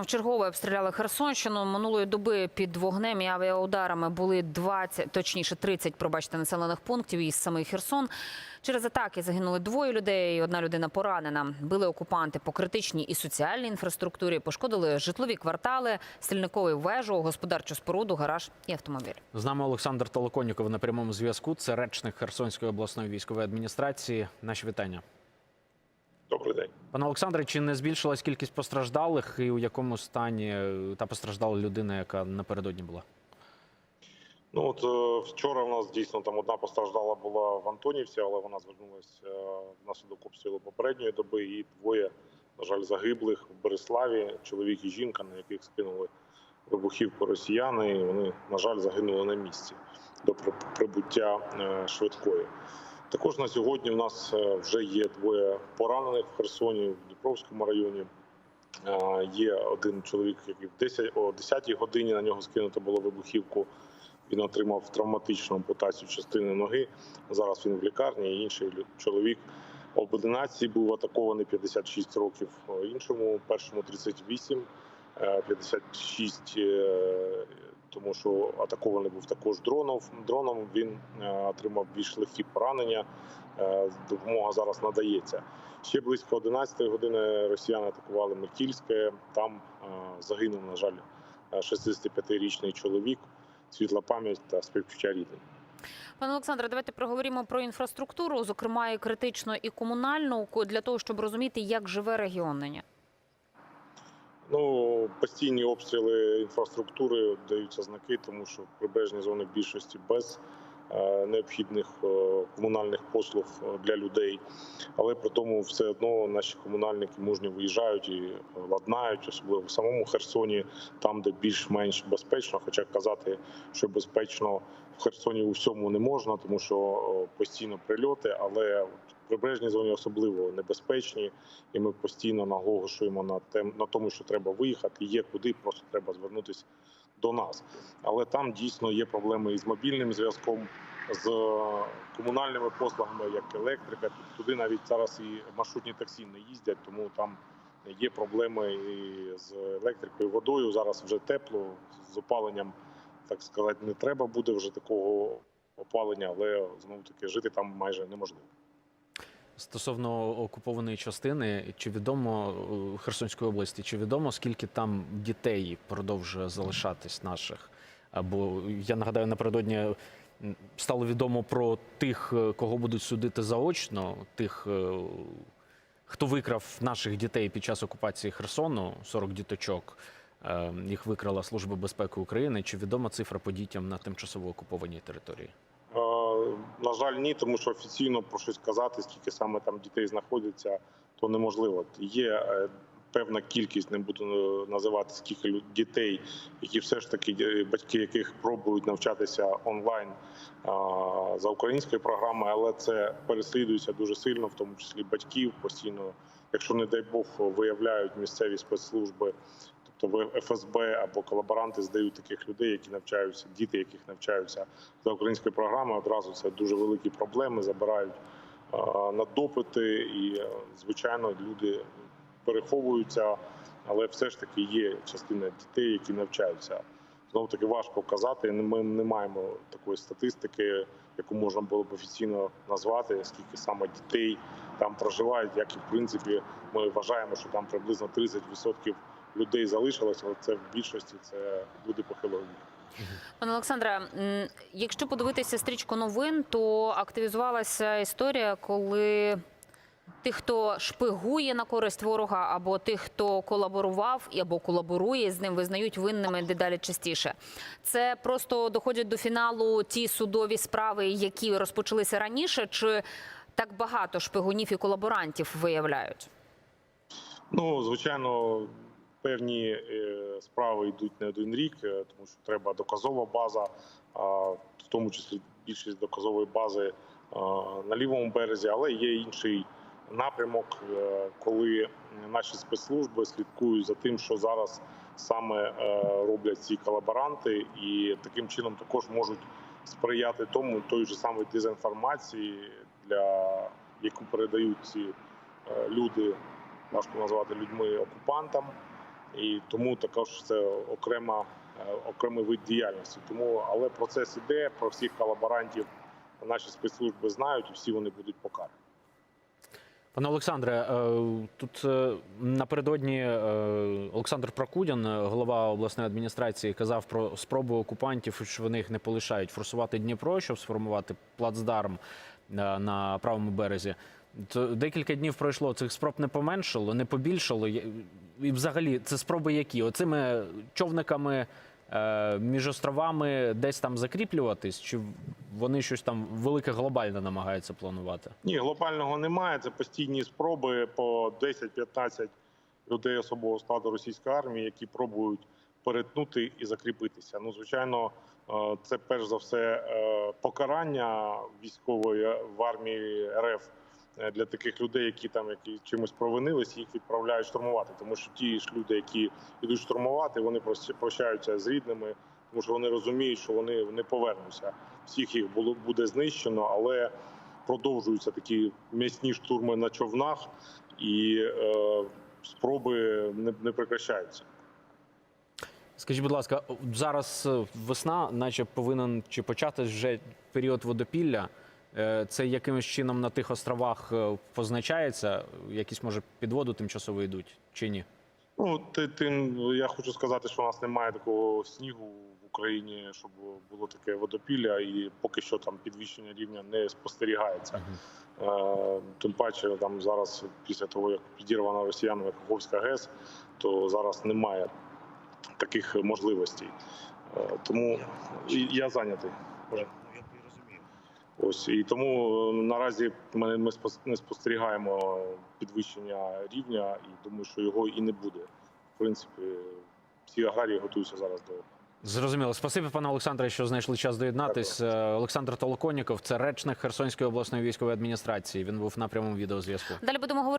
Вчергове обстріляли Херсонщину. Минулої доби під вогнем і авіаударами були 20, точніше 30, пробачте, населених пунктів із самий Херсон. Через атаки загинули двоє людей, і одна людина поранена. Били окупанти по критичній і соціальній інфраструктурі, пошкодили житлові квартали, стільникову вежу, господарчу споруду, гараж і автомобіль. З нами Олександр Толоконіков на прямому зв'язку. Це речник Херсонської обласної військової адміністрації. Наші вітання. Добрий день. Пане Олександре, чи не збільшилась кількість постраждалих і у якому стані е, та постраждала людина, яка напередодні була? Ну от е, вчора в нас дійсно там одна постраждала була в Антонівці, але вона звернулася е, внаслідок обстрілу попередньої доби. І двоє, на жаль, загиблих в Береславі. Чоловік і жінка, на яких скинули вибухівку росіяни. І вони, на жаль, загинули на місці до прибуття е, швидкої. Також на сьогодні у нас е, вже є двоє поранених в Херсоні, в Дніпровському районі. Е, Є один чоловік, який в 10, о 10 годині на нього скинуто було вибухівку. Він отримав травматичну ампутацію частини ноги. Зараз він в лікарні. Інший чоловік об 11 був атакований 56 років. Іншому першому 38, е, 56, е, тому що атакований був також дроном. Дроном він е, отримав більш легкі поранення. Е, Допомога зараз надається. Ще близько 11 години росіяни атакували Метільське. Там е, загинув, на жаль, е, 65-річний чоловік. Світла пам'ять та співчуття рідним. Пане Олександре, давайте проговоримо про інфраструктуру, зокрема і критичну, і комунальну, для того, щоб розуміти, як живе регіон нині. Ну постійні обстріли інфраструктури даються знаки, тому що прибережні зони в більшості без необхідних е, комунальних послуг е, для людей. Але при тому все одно наші комунальники мужньо виїжджають і е, ладнають, особливо в самому Херсоні, там, де більш-менш безпечно. Хоча казати, що безпечно в Херсоні у всьому не можна, тому що е, постійно прильоти, але в прибережній зоні особливо небезпечні і ми постійно наголошуємо на тем на тому, що треба виїхати. Є куди, просто треба звернутися до нас. Але там дійсно є проблеми із мобільним зв'язком, з комунальними послугами, як електрика. Туди навіть зараз і маршрутні таксі не їздять, тому там є проблеми і з електрикою, водою. Зараз вже тепло з опаленням, так сказати, не треба буде вже такого опалення, але знову таки жити там майже неможливо. Стосовно окупованої частини, чи відомо е, Херсонської області, чи відомо скільки там дітей продовжує залишатись наших? Або я нагадаю, напередодні стало відомо про тих, е, кого будуть судити заочно, тих, е, хто викрав наших дітей під час окупації Херсону, 40 діточок. Їх викрала Служба безпеки України. Чи відома цифра по дітям на тимчасово окупованій території? На жаль, ні, тому що офіційно про щось казати, скільки саме там дітей знаходиться, то неможливо. Є е, певна кількість, не буду е, називати скільки дітей, які все ж таки е, батьки яких пробують навчатися онлайн за українською програмою, але це переслідується дуже сильно, в тому числі батьків постійно. Якщо не дай Бог виявляють місцеві спецслужби, тобто в ФСБ або колаборанти здають таких людей, які навчаються, діти, яких навчаються за українською програмою, одразу це дуже великі проблеми. Забирають на допити, і е, звичайно люди переховуються, але все ж таки є частина дітей, які навчаються. Знову таки важко казати. Ми не маємо такої статистики, яку можна було б офіційно назвати, скільки саме дітей там проживають, як і в принципі ми вважаємо, що там приблизно 30% людей залишилось, але це в більшості це люди похилого віку. Пане Олександре, якщо подивитися стрічку новин, то активізувалася історія, коли тих, хто шпигує на користь ворога, або тих, хто колаборував або колаборує з ним, визнають винними дедалі частіше. Це просто доходять до фіналу ті судові справи, які розпочалися раніше, чи так багато шпигунів і колаборантів виявляють? Ну, звичайно, певні е, справи йдуть не один рік, е, тому що треба доказова база, в тому числі більшість доказової бази на лівому березі, але є інший напрямок, е, коли наші спецслужби слідкують за тим, що зараз саме роблять ці колаборанти, і таким чином також можуть сприяти тому той же самої дезінформації, для яку передають ці люди важко назвати людьми окупантам. І тому також це окрема е, окремий вид діяльності. Тому але процес іде про всіх колаборантів. Наші спецслужби знають, і всі вони будуть покарані. Пане Олександре, е, тут е, напередодні Олександр Прокудін, е, голова обласної адміністрації, казав про спробу окупантів, що вони їх не полишають форсувати Дніпро, щоб сформувати плацдарм на правому березі. То декілька днів пройшло. Цих спроб не поменшало, не побільшало. І взагалі це спроби які? Оцими човниками е, між островами десь там закріплюватись, чи вони щось там велике глобальне намагаються планувати? Ні, глобального немає. Це постійні спроби по 10-15 людей особового складу російської армії, які пробують перетнути і закріпитися. Ну, звичайно, е, це перш за все е, покарання військової в армії РФ е, для таких людей, які там які чимось провинились, їх відправляють штурмувати. Тому що ті ж люди, які йдуть штурмувати, вони прощаються з рідними, тому що вони розуміють, що вони не повернуться. Всіх їх було буде знищено, але продовжуються такі м'ясні штурми на човнах, і е, спроби не, не прекращаються. Скажіть, будь ласка, зараз е, весна, наче повинен чи початись вже період водопілля. Е, Це якимось чином на тих островах е, позначається? Якісь може під воду тимчасово йдуть чи ні? Ну ти, тим я хочу сказати, що у нас немає такого снігу в Україні, щоб було таке водопілля, і поки що там підвищення рівня не спостерігається. Е, Тим паче, там зараз, після того як підірвана росіянами Каховська ГЕС, то зараз немає таких можливостей. Е, Тому я зайнятий. Ну, я розумію. Ось і тому е, наразі ми, ми не спостерігаємо підвищення рівня, і думаю, що його і не буде. В принципі, всі аграрії готуються зараз до Зрозуміло. Спасибі, пане Олександре, що знайшли час доєднатись. Е, Олександр Толоконіков, це речник Херсонської обласної військової адміністрації. Він був на прямому відеозв'язку. Далі будемо говорити.